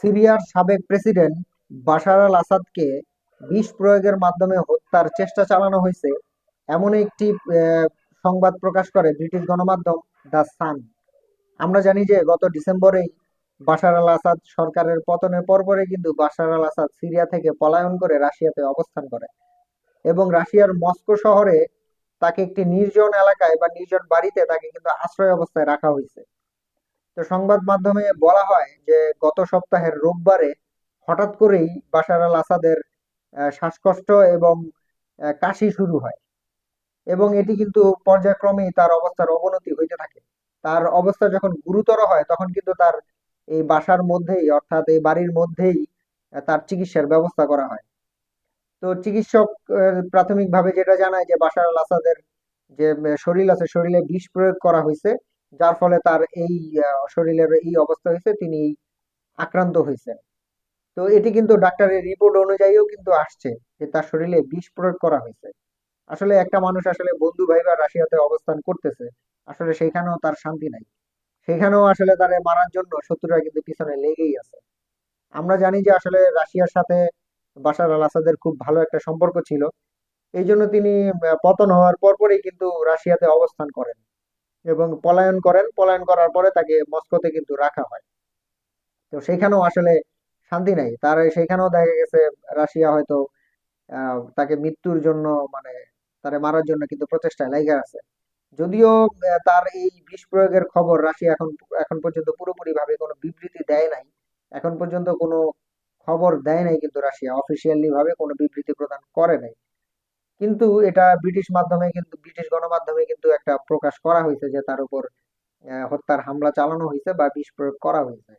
সিরিয়ার সাবেক president Bashar আল আসাদকে বিষ প্রয়োগের মাধ্যমে হত্যার চেষ্টা চালানো হয়েছে, এমন একটি সংবাদ প্রকাশ করে ব্রিটিশ গণমাধ্যম দ্য সান। আমরা জানি যে গত ডিসেম্বরেই বাশার আল আসাদ সরকারের পতনের পরপরই কিন্তু বাশার আল আসাদ সিরিয়া থেকে পলায়ন করে রাশিয়াতে অবস্থান করে এবং রাশিয়ার মস্কো শহরে তাকে একটি নির্জন এলাকায় বা নির্জন বাড়িতে তাকে কিন্তু আশ্রয় অবস্থায় রাখা হয়েছে। তো সংবাদ মাধ্যমে বলা হয় যে, গত সপ্তাহের রোববারে হঠাৎ করেই বাশার আল আসাদের শ্বাসকষ্ট এবং কাশি শুরু হয়। এবং এটি কিন্তু পর্যায়ক্রমেই তার অবস্থার অবনতি হইতে থাকে। তার অবস্থা যখন গুরুতর হয়, তখন কিন্তু তার এই বাসার মধ্যেই, অর্থাৎ এই বাড়ির মধ্যেই তার চিকিৎসার ব্যবস্থা করা হয়। তো চিকিৎসক প্রাথমিকভাবে যেটা জানায় যে, বাশার আল আসাদের যে শরীর আছে, শরীরে বিষ প্রয়োগ করা হয়েছে যার ফলে তার এই শরীরের এই অবস্থা হয়েছে, তিনি আক্রান্ত হয়েছেন। তো এটি কিন্তু ডাক্তারের রিপোর্ট অনুযায়ীও কিন্তু আসছে যে তার শরীরে বিষ প্রয়োগ করা হয়েছে। আসলে একটা মানুষ আসলে বন্ধু ভাই বা রাশিয়াতে অবস্থান করতেছে, আসলে সেখানেও তার শান্তি নাই। সেখানেও আসলে তারে মারার জন্য শত্রুরা কিন্তু পিছনে লেগেই আছে। আমরা জানি যে আসলে রাশিয়ার সাথে বাশার আল আসাদের খুব ভালো একটা সম্পর্ক ছিল। এই জন্য তিনি পতন হওয়ার পরপরই কিন্তু রাশিয়াতে অবস্থান করেন। এবং পলায়ন করেন। পলায়ন করার পরে তাকে মস্কোতে কিন্তু রাখা হয়। তো সেখানেও আসলে শান্তি নাই। তার সেখানেও দেখা গেছে রাশিয়া হয়তো তাকে মৃত্যুর জন্য মানে তারে মারার জন্য কিন্তু প্রচেষ্টায় লেগে আছে। যদিও তার এই বিষ প্রয়োগের খবর রাশিয়া এখন এখন পর্যন্ত পুরোপুরি ভাবে কোনো বিবৃতি দেয় নাই। এখন পর্যন্ত কোনো খবর দেয় নাই কিন্তু রাশিয়া। অফিসিয়ালি ভাবে কোনো বিবৃতি প্রদান করে নাই। কিন্তু এটা ব্রিটিশ মাধ্যমে কিন্তু, ব্রিটিশ গণমাধ্যমে কিন্তু একটা প্রকাশ করা হয়েছে যে তার উপর হত্যার হামলা চালানো হয়েছে বা বিষ প্রয়োগ করা হয়েছে।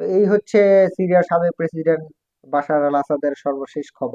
তো এই হচ্ছে সিরিয়ার সাবেক প্রেসিডেন্ট বাশার আল আসাদের সর্বশেষ খবর।